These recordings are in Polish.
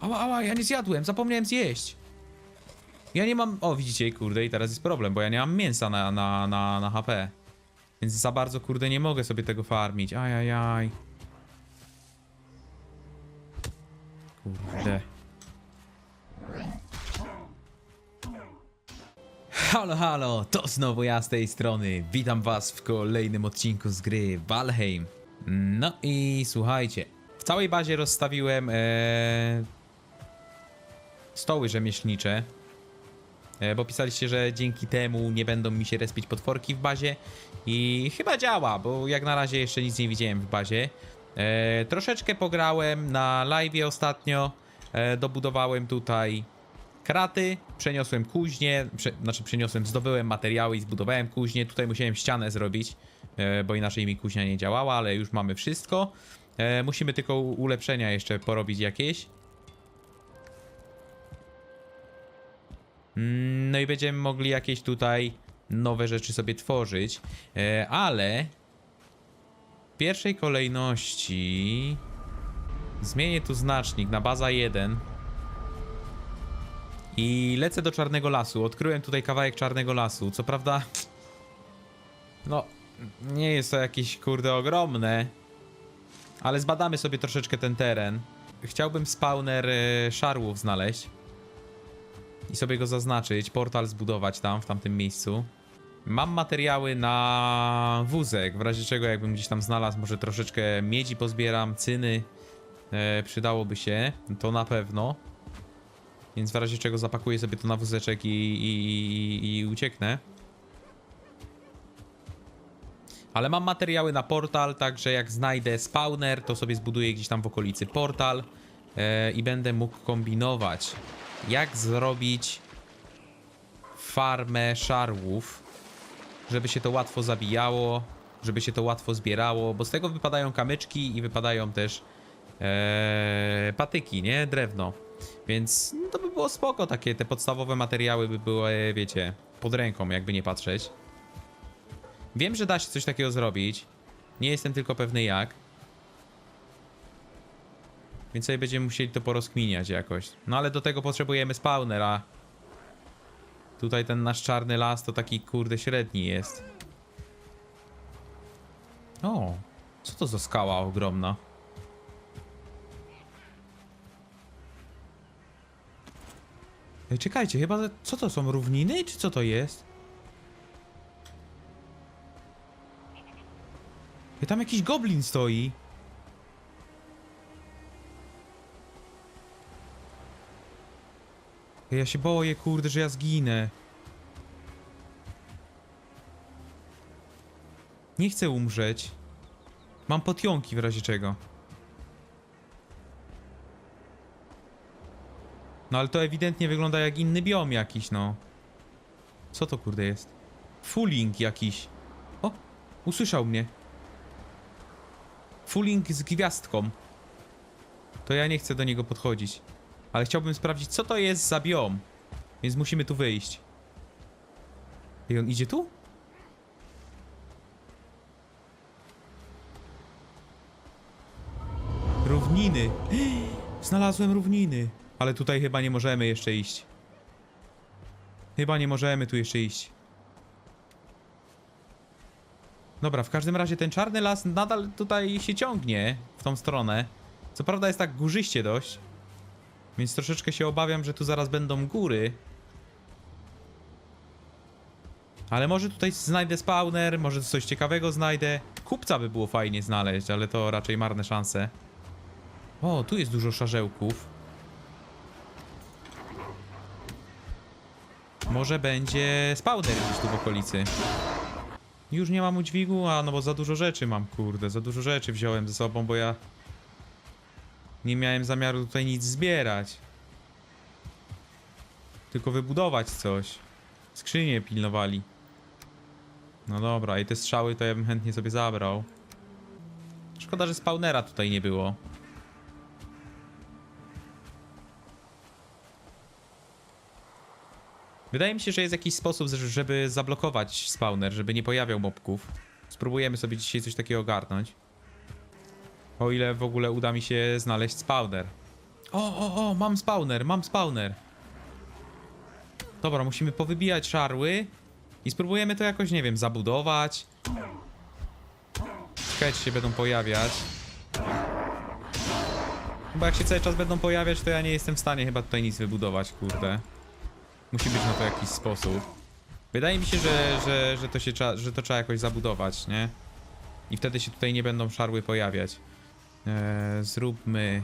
Ała, ała, ja nie zjadłem, zapomniałem zjeść. Ja nie mam... O, widzicie, kurde, i teraz jest problem, bo ja nie mam mięsa na, na, na, na HP. Więc za bardzo, kurde, nie mogę sobie tego farmić. Ajajaj. Kurde. Halo, halo, to znowu ja z tej strony. Witam was w kolejnym odcinku z gry Valheim. No i słuchajcie, w całej bazie rozstawiłem e, stoły rzemieślnicze, e, bo pisaliście, że dzięki temu nie będą mi się respić potworki w bazie i chyba działa, bo jak na razie jeszcze nic nie widziałem w bazie. E, troszeczkę pograłem na live ostatnio, e, dobudowałem tutaj kraty, przeniosłem kuźnię, prze, znaczy przeniosłem, zdobyłem materiały i zbudowałem kuźnię. Tutaj musiałem ścianę zrobić, e, bo inaczej mi kuźnia nie działała, ale już mamy wszystko. E, musimy tylko ulepszenia jeszcze porobić jakieś. No i będziemy mogli jakieś tutaj nowe rzeczy sobie tworzyć, e, ale w pierwszej kolejności zmienię tu znacznik na baza 1. I lecę do Czarnego Lasu. Odkryłem tutaj kawałek Czarnego Lasu. Co prawda, no, nie jest to jakieś kurde ogromne, ale zbadamy sobie troszeczkę ten teren. Chciałbym spawner e, szarłów znaleźć i sobie go zaznaczyć, portal zbudować tam, w tamtym miejscu. Mam materiały na wózek, w razie czego jakbym gdzieś tam znalazł, może troszeczkę miedzi pozbieram, cyny, e, przydałoby się, to na pewno. Więc w razie czego zapakuję sobie to na wózeczek i, i, i, i ucieknę. Ale mam materiały na portal, także jak znajdę spawner, to sobie zbuduję gdzieś tam w okolicy portal e, i będę mógł kombinować, jak zrobić farmę szarłów, żeby się to łatwo zabijało, żeby się to łatwo zbierało, bo z tego wypadają kamyczki i wypadają też e, patyki, nie? Drewno. Więc no, to by było spoko, takie te podstawowe materiały by były, wiecie, pod ręką, jakby nie patrzeć. Wiem, że da się coś takiego zrobić. Nie jestem tylko pewny jak. Więc sobie będziemy musieli to porozkminiać jakoś. No ale do tego potrzebujemy spawner, a tutaj ten nasz czarny las to taki kurde średni jest. O, co to za skała ogromna? Ej, czekajcie, chyba... Co to są, równiny, czy co to jest? Ej, tam jakiś goblin stoi. Ja się boję, kurde, że ja zginę. Nie chcę umrzeć. Mam potionki w razie czego. No ale to ewidentnie wygląda jak inny biom jakiś, no. Co to kurde jest? Fulling jakiś. O, usłyszał mnie. Fulling z gwiazdką. To ja nie chcę do niego podchodzić. Ale chciałbym sprawdzić, co to jest za biom. Więc musimy tu wyjść. I on idzie tu? Równiny. Znalazłem równiny. Ale tutaj chyba nie możemy jeszcze iść. Chyba nie możemy tu jeszcze iść. Dobra, w każdym razie ten czarny las nadal tutaj się ciągnie w tą stronę. Co prawda jest tak górzyście dość. Więc troszeczkę się obawiam, że tu zaraz będą góry. Ale może tutaj znajdę spawner, może coś ciekawego znajdę. Kupca by było fajnie znaleźć, ale to raczej marne szanse. O, tu jest dużo szarzełków. Może będzie spawner gdzieś tu w okolicy. Już nie mam udźwigu, a no bo za dużo rzeczy mam, kurde. Za dużo rzeczy wziąłem ze sobą, bo ja nie miałem zamiaru tutaj nic zbierać. Tylko wybudować coś. Skrzynie pilnowali. No dobra, i te strzały to ja bym chętnie sobie zabrał. Szkoda, że spawnera tutaj nie było. Wydaje mi się, że jest jakiś sposób, żeby zablokować spawner, żeby nie pojawiał mobków. Spróbujemy sobie dzisiaj coś takiego ogarnąć. O ile w ogóle uda mi się znaleźć spawner. O, o, o, mam spawner, mam spawner. Dobra, musimy powybijać szarły i spróbujemy to jakoś, nie wiem, zabudować. Czekajcie, się będą pojawiać. Bo jak się cały czas będą pojawiać, to ja nie jestem w stanie chyba tutaj nic wybudować, kurde. Musi być na to jakiś sposób. Wydaje mi się, że, że, że, to, się że to trzeba jakoś zabudować, nie? I wtedy się tutaj nie będą szarły pojawiać. Eee, zróbmy...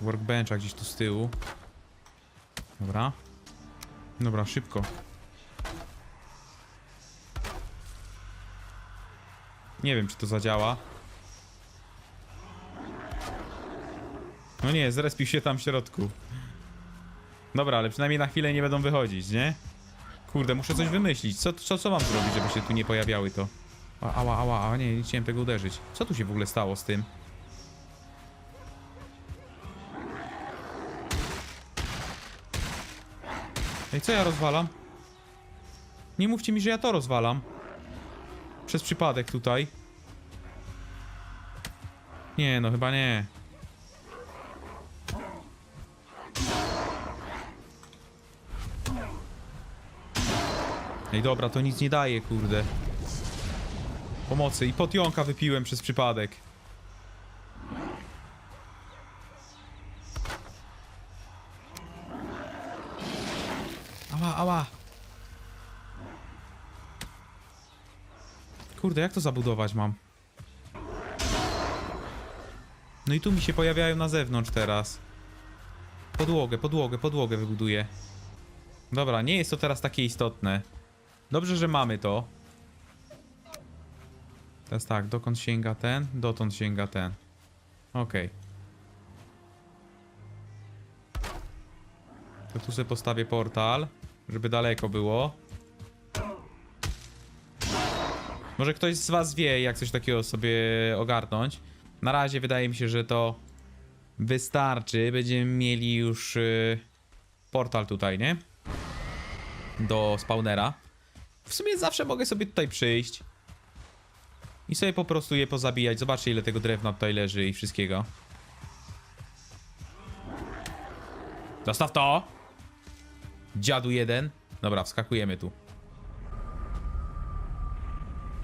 Workbencha gdzieś tu z tyłu. Dobra. Dobra, szybko. Nie wiem, czy to zadziała. No nie, zrespił się tam w środku. Dobra, ale przynajmniej na chwilę nie będą wychodzić, nie? Kurde, muszę coś wymyślić. Co, co, co mam zrobić, żeby się tu nie pojawiały to? A, ała, ała, ała, nie, nie chciałem tego uderzyć. Co tu się w ogóle stało z tym? Ej, co ja rozwalam? Nie mówcie mi, że ja to rozwalam. Przez przypadek tutaj. Nie, no chyba nie. Ej, dobra, to nic nie daje, kurde. Pomocy. I potionka wypiłem przez przypadek. Ała, ała. Kurde, jak to zabudować mam? No i tu mi się pojawiają na zewnątrz teraz. Podłogę, podłogę, podłogę wybuduję. Dobra, nie jest to teraz takie istotne. Dobrze, że mamy to. Teraz tak, dokąd sięga ten? Dotąd sięga ten. Okej. To tu sobie postawię portal, żeby daleko było. Może ktoś z was wie, jak coś takiego sobie ogarnąć. Na razie wydaje mi się, że to wystarczy. Będziemy mieli już y, portal tutaj, nie? Do spawnera. W sumie zawsze mogę sobie tutaj przyjść. I sobie po prostu je pozabijać. Zobaczcie ile tego drewna tutaj leży i wszystkiego. Zostaw to! Dziadu jeden. Dobra, wskakujemy tu.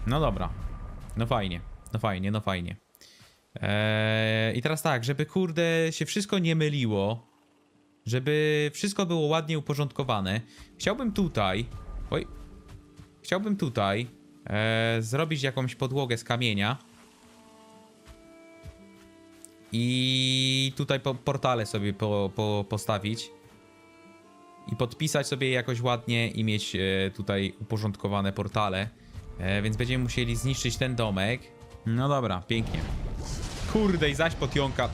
No dobra. No fajnie. No fajnie, no fajnie. Eee, I teraz tak, żeby kurde się wszystko nie myliło, żeby wszystko było ładnie uporządkowane, chciałbym tutaj, oj, chciałbym tutaj e, zrobić jakąś podłogę z kamienia i tutaj po, portale sobie po, po, postawić i podpisać sobie jakoś ładnie i mieć e, tutaj uporządkowane portale, e, więc będziemy musieli zniszczyć ten domek. No dobra, pięknie. Kurde, i zaś potionka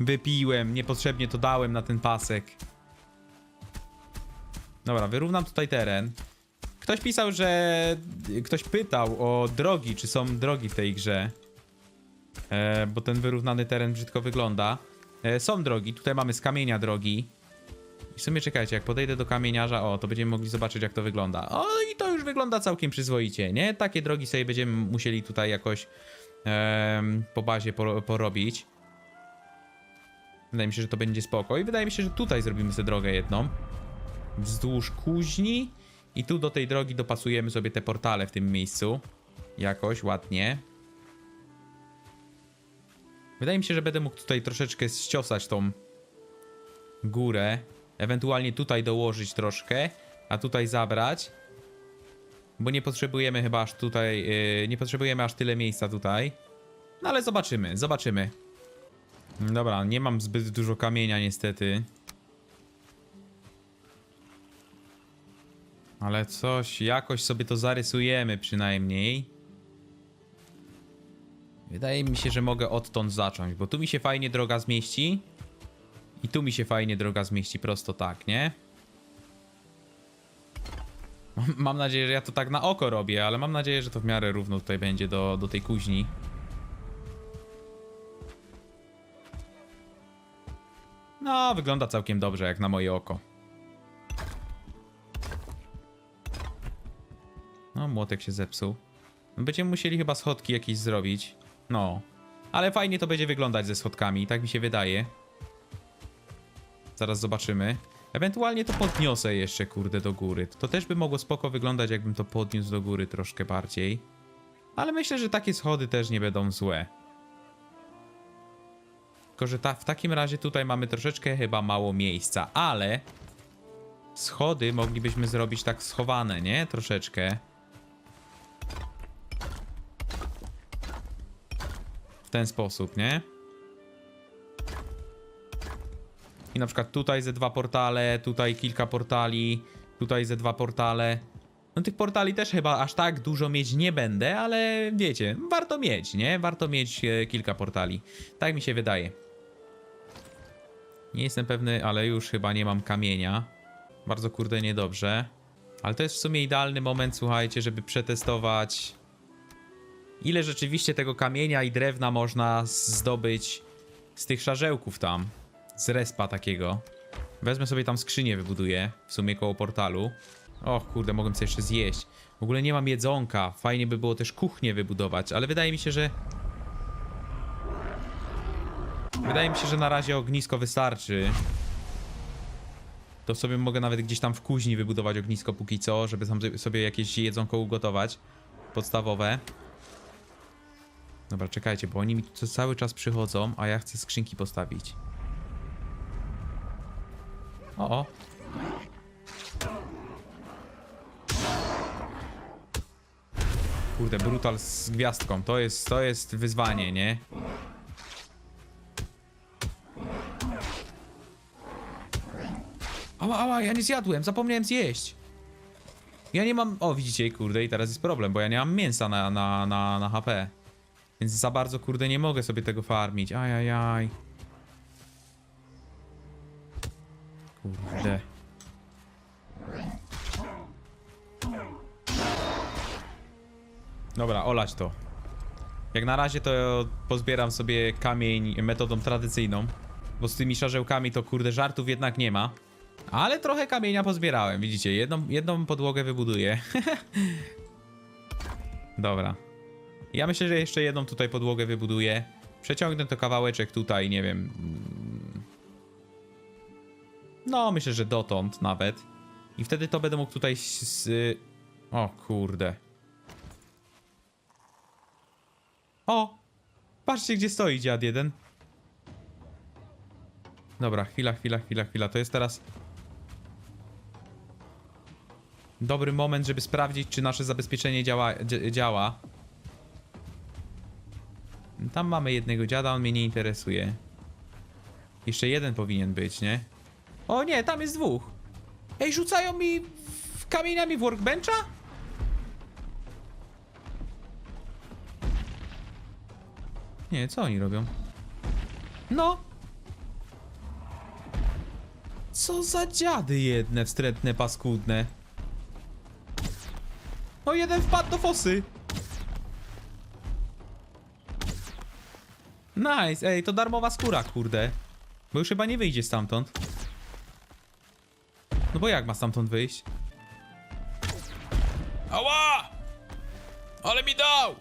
wypiłem, niepotrzebnie to dałem na ten pasek. Dobra, wyrównam tutaj teren. Ktoś pisał, że... Ktoś pytał o drogi, czy są drogi w tej grze. E, bo ten wyrównany teren brzydko wygląda. E, są drogi, tutaj mamy z kamienia drogi. I w sumie czekajcie, jak podejdę do kamieniarza, o, to będziemy mogli zobaczyć jak to wygląda. O, i to już wygląda całkiem przyzwoicie, nie? Takie drogi sobie będziemy musieli tutaj jakoś em, po bazie por porobić. Wydaje mi się, że to będzie spoko. I wydaje mi się, że tutaj zrobimy sobie drogę jedną. Wzdłuż kuźni. I tu do tej drogi dopasujemy sobie te portale w tym miejscu. Jakoś ładnie. Wydaje mi się, że będę mógł tutaj troszeczkę ściosać tą górę. Ewentualnie tutaj dołożyć troszkę, a tutaj zabrać. Bo nie potrzebujemy chyba aż tutaj, yy, nie potrzebujemy aż tyle miejsca tutaj. No ale zobaczymy, zobaczymy. Dobra, nie mam zbyt dużo kamienia niestety. Ale coś, jakoś sobie to zarysujemy przynajmniej. Wydaje mi się, że mogę odtąd zacząć, bo tu mi się fajnie droga zmieści. I tu mi się fajnie droga zmieści prosto tak, nie? Mam- nadzieję, że ja to tak na oko robię, ale mam nadzieję, że to w miarę równo tutaj będzie do, do tej kuźni. No, wygląda całkiem dobrze, jak na moje oko. No, młotek się zepsuł. Będziemy musieli chyba schodki jakieś zrobić. No. Ale fajnie to będzie wyglądać ze schodkami, tak mi się wydaje. Zaraz zobaczymy. Ewentualnie to podniosę jeszcze, kurde, do góry. To też by mogło spoko wyglądać, jakbym to podniósł do góry troszkę bardziej. Ale myślę, że takie schody też nie będą złe. Tylko, że ta, w takim razie tutaj mamy troszeczkę chyba mało miejsca, ale schody moglibyśmy zrobić tak schowane, nie? Troszeczkę. Ten sposób, nie? I na przykład tutaj ze dwa portale, tutaj kilka portali, tutaj ze dwa portale. No tych portali też chyba aż tak dużo mieć nie będę, ale wiecie, warto mieć, nie? Warto mieć e, kilka portali. Tak mi się wydaje. Nie jestem pewny, ale już chyba nie mam kamienia. Bardzo kurde niedobrze. Ale to jest w sumie idealny moment, słuchajcie, żeby przetestować ile rzeczywiście tego kamienia i drewna można zdobyć z tych szarzełków tam. Z respa takiego. Wezmę sobie tam skrzynię, wybuduję. W sumie koło portalu. Och, kurde, mogłem sobie jeszcze zjeść. W ogóle nie mam jedzonka. Fajnie by było też kuchnię wybudować, ale wydaje mi się, że... Wydaje mi się, że na razie ognisko wystarczy. To sobie mogę nawet gdzieś tam w kuźni wybudować ognisko póki co, żeby tam sobie jakieś jedzonko ugotować. Podstawowe. Dobra, czekajcie, bo oni mi tu cały czas przychodzą, a ja chcę skrzynki postawić. O, o. Kurde, brutal z gwiazdką. To jest, to jest wyzwanie, nie? Ała, ała, ja nie zjadłem, zapomniałem zjeść. Ja nie mam... O, widzicie, kurde, i teraz jest problem, bo ja nie mam mięsa na, na, na, na HP. Więc za bardzo, kurde, nie mogę sobie tego farmić. Ajajaj. Kurde. Dobra, olać to. Jak na razie to pozbieram sobie kamień metodą tradycyjną. Bo z tymi szarzełkami to kurde żartów jednak nie ma. Ale trochę kamienia pozbierałem, widzicie, jedną, jedną podłogę wybuduję. Dobra. Ja myślę, że jeszcze jedną tutaj podłogę wybuduję. Przeciągnę to kawałeczek tutaj, nie wiem. mm. No, myślę, że dotąd nawet. I wtedy to będę mógł tutaj z... O kurde. O! Patrzcie, gdzie stoi dziad jeden. Dobra, chwila, chwila, chwila, chwila. To jest teraz dobry moment, żeby sprawdzić, czy nasze zabezpieczenie działa. dzia- działa. Tam mamy jednego dziada, on mnie nie interesuje. Jeszcze jeden powinien być, nie? O nie, tam jest dwóch. Ej, rzucają mi w kamieniami w workbencha? Nie, co oni robią? No! Co za dziady jedne wstrętne, paskudne. O, jeden wpadł do fosy. Nice, ej, to darmowa skóra, kurde. Bo już chyba nie wyjdzie stamtąd. No bo jak ma stamtąd wyjść? Ała! Ale mi dał!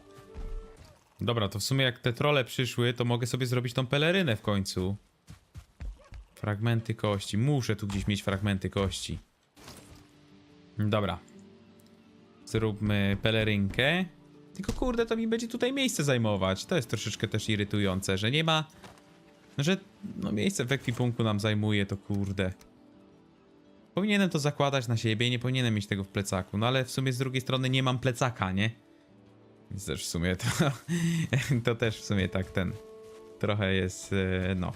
Dobra, to w sumie jak te trole przyszły, to mogę sobie zrobić tą pelerynę w końcu. Fragmenty kości. Muszę tu gdzieś mieć fragmenty kości. Dobra. Zróbmy pelerynkę. Tylko kurde, to mi będzie tutaj miejsce zajmować. To jest troszeczkę też irytujące, że nie ma... Że no miejsce w ekwipunku nam zajmuje, to kurde. Powinienem to zakładać na siebie, nie powinienem mieć tego w plecaku. No ale w sumie z drugiej strony nie mam plecaka, nie? Więc też w sumie to... to też w sumie tak ten... Trochę jest... e, no...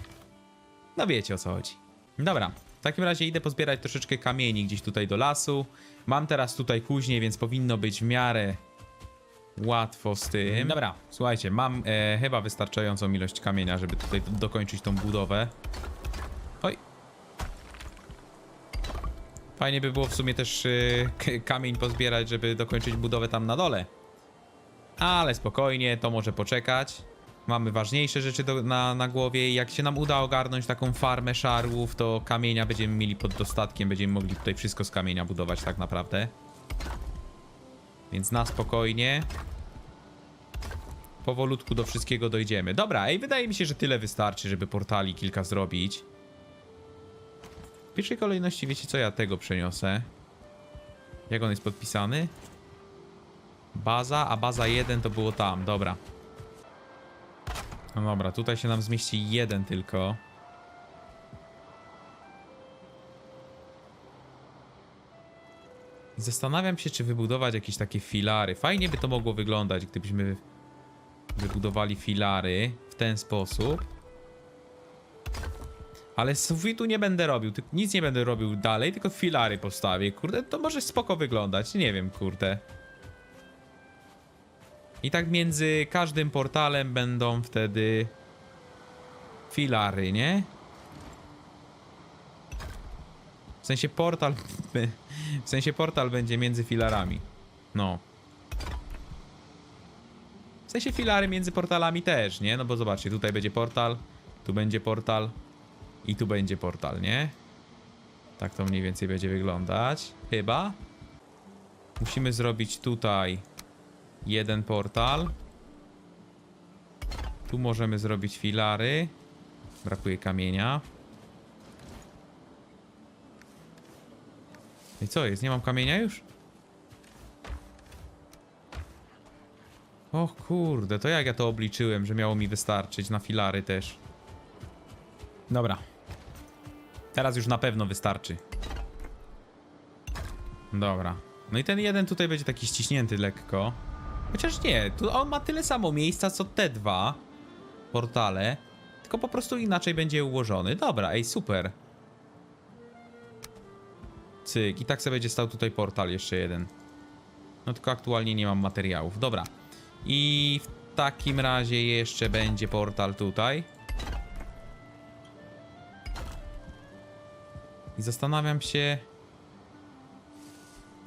No wiecie o co chodzi. Dobra, w takim razie idę pozbierać troszeczkę kamieni gdzieś tutaj do lasu. Mam teraz tutaj kuźnię, więc powinno być w miarę łatwo z tym. Dobra, słuchajcie, mam e, chyba wystarczającą ilość kamienia, żeby tutaj do- dokończyć tą budowę. Oj. Fajnie by było w sumie też e, kamień pozbierać, żeby dokończyć budowę tam na dole. Ale spokojnie, to może poczekać. Mamy ważniejsze rzeczy do, na, na głowie i jak się nam uda ogarnąć taką farmę szarłów, to kamienia będziemy mieli pod dostatkiem, będziemy mogli tutaj wszystko z kamienia budować tak naprawdę. Więc na spokojnie. powolutku do wszystkiego dojdziemy. Dobra, ej, wydaje mi się, że tyle wystarczy, żeby portali kilka zrobić. W pierwszej kolejności, wiecie co, ja tego przeniosę. Jak on jest podpisany? Baza, a baza 1 to było tam, dobra. No dobra, tutaj się nam zmieści jeden tylko. Zastanawiam się, czy wybudować jakieś takie filary. Fajnie by to mogło wyglądać, gdybyśmy wybudowali filary w ten sposób. Ale sufitu nie będę robił, nic nie będę robił dalej, tylko filary postawię. Kurde, to może spoko wyglądać, nie wiem, kurde. I tak między każdym portalem będą wtedy filary, nie? W sensie portal. W sensie portal będzie między filarami. No. W sensie filary między portalami też, nie? No bo zobaczcie, tutaj będzie portal, tu będzie portal i tu będzie portal, nie? Tak to mniej więcej będzie wyglądać. Chyba. Musimy zrobić tutaj jeden portal. Tu możemy zrobić filary. Brakuje kamienia. I co jest? Nie mam kamienia już? O kurde, to jak ja to obliczyłem, że miało mi wystarczyć na filary też. Dobra. Teraz już na pewno wystarczy. Dobra. No i ten jeden tutaj będzie taki ściśnięty lekko. Chociaż nie, tu on ma tyle samo miejsca co te dwa portale. Tylko po prostu inaczej będzie ułożony. Dobra, ej, super. Cyk, i tak sobie będzie stał tutaj portal jeszcze jeden. No tylko aktualnie nie mam materiałów. Dobra. I w takim razie jeszcze będzie portal tutaj. I zastanawiam się...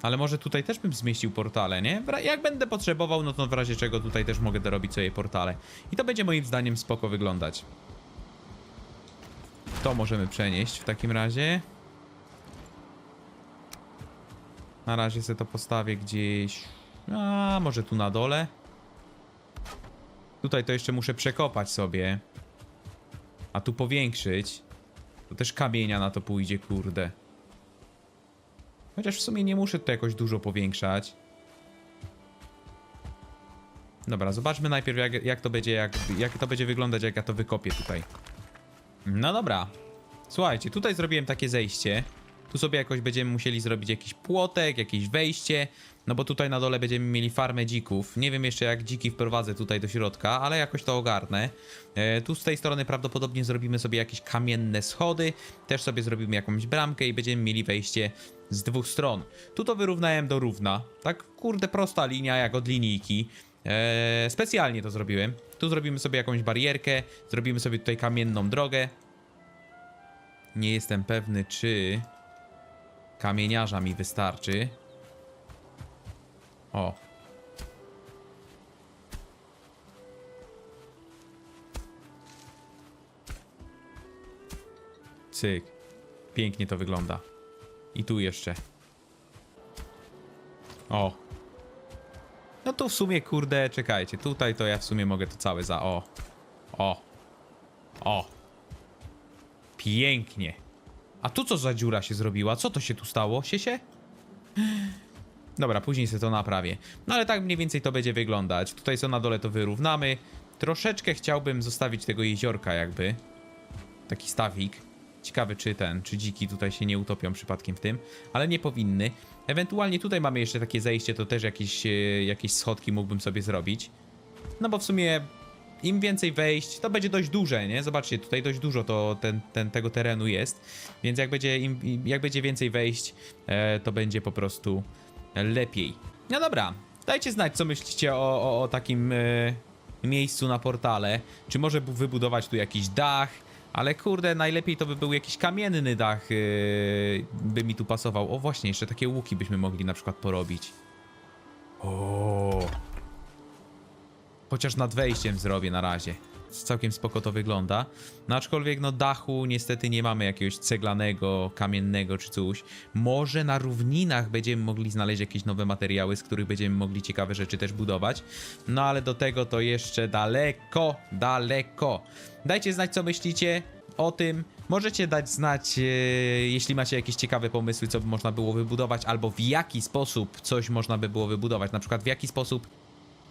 Ale może tutaj też bym zmieścił portale, nie? Jak będę potrzebował, no to w razie czego tutaj też mogę dorobić sobie portale. I to będzie moim zdaniem spoko wyglądać. To możemy przenieść w takim razie. Na razie sobie to postawię gdzieś... A, może tu na dole. Tutaj to jeszcze muszę przekopać sobie. A tu powiększyć. To też kamienia na to pójdzie, kurde. Chociaż w sumie nie muszę to jakoś dużo powiększać. Dobra, zobaczmy najpierw jak, jak to będzie, jak, jak to będzie wyglądać, jak ja to wykopię tutaj. No dobra. Słuchajcie, tutaj zrobiłem takie zejście. Tu sobie jakoś będziemy musieli zrobić jakiś płotek, jakieś wejście. No bo tutaj na dole będziemy mieli farmę dzików. Nie wiem jeszcze jak dziki wprowadzę tutaj do środka, ale jakoś to ogarnę. E, tu z tej strony prawdopodobnie zrobimy sobie jakieś kamienne schody. Też sobie zrobimy jakąś bramkę i będziemy mieli wejście z dwóch stron. Tu to wyrównałem do równa. Tak kurde prosta linia jak od linijki. E, specjalnie to zrobiłem. Tu zrobimy sobie jakąś barierkę. Zrobimy sobie tutaj kamienną drogę. Nie jestem pewny czy kamieniarza mi wystarczy. O. Cyk. Pięknie to wygląda. I tu jeszcze. O. No to w sumie, kurde, czekajcie. Tutaj to ja w sumie mogę to całe za... O. O. O. Pięknie. A tu co za dziura się zrobiła? Co to się tu stało? Siesie? Dobra, później sobie to naprawię. No ale tak mniej więcej to będzie wyglądać. Tutaj co na dole to wyrównamy. Troszeczkę chciałbym zostawić tego jeziorka jakby. Taki stawik. Ciekawy czy ten, czy dziki tutaj się nie utopią przypadkiem w tym, ale nie powinny. Ewentualnie tutaj mamy jeszcze takie zejście, to też jakieś, e, jakieś schodki mógłbym sobie zrobić. No bo w sumie im więcej wejść, to będzie dość duże, nie? Zobaczcie, tutaj dość dużo to ten, ten, tego terenu jest, więc jak będzie, im, jak będzie więcej wejść, e, to będzie po prostu lepiej. No dobra, dajcie znać, co myślicie o, o, o takim e, miejscu na portale. Czy może bu- wybudować tu jakiś dach? Ale kurde, najlepiej to by był jakiś kamienny dach, e, by mi tu pasował. O właśnie, jeszcze takie łuki byśmy mogli na przykład porobić. O. Chociaż nad wejściem zrobię na razie. całkiem spoko to wygląda. No aczkolwiek no dachu niestety nie mamy jakiegoś ceglanego, kamiennego czy coś. Może na równinach będziemy mogli znaleźć jakieś nowe materiały, z których będziemy mogli ciekawe rzeczy też budować. No ale do tego to jeszcze daleko, daleko. Dajcie znać co myślicie o tym. Możecie dać znać, e, jeśli macie jakieś ciekawe pomysły, co by można było wybudować, albo w jaki sposób coś można by było wybudować. Na przykład w jaki sposób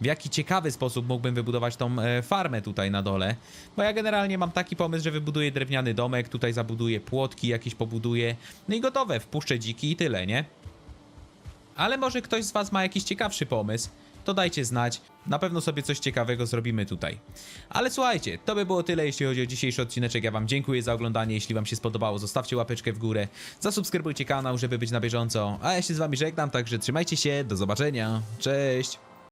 w jaki ciekawy sposób mógłbym wybudować tą e, farmę tutaj na dole. Bo ja generalnie mam taki pomysł, że wybuduję drewniany domek, tutaj zabuduję płotki jakieś pobuduję, no i gotowe, wpuszczę dziki i tyle, nie? Ale może ktoś z was ma jakiś ciekawszy pomysł, to dajcie znać. Na pewno sobie coś ciekawego zrobimy tutaj. Ale słuchajcie, to by było tyle, jeśli chodzi o dzisiejszy odcineczek. Ja wam dziękuję za oglądanie. Jeśli wam się spodobało, zostawcie łapeczkę w górę. Zasubskrybujcie kanał, żeby być na bieżąco. A ja się z wami żegnam, także trzymajcie się. Do zobaczenia. Cześć!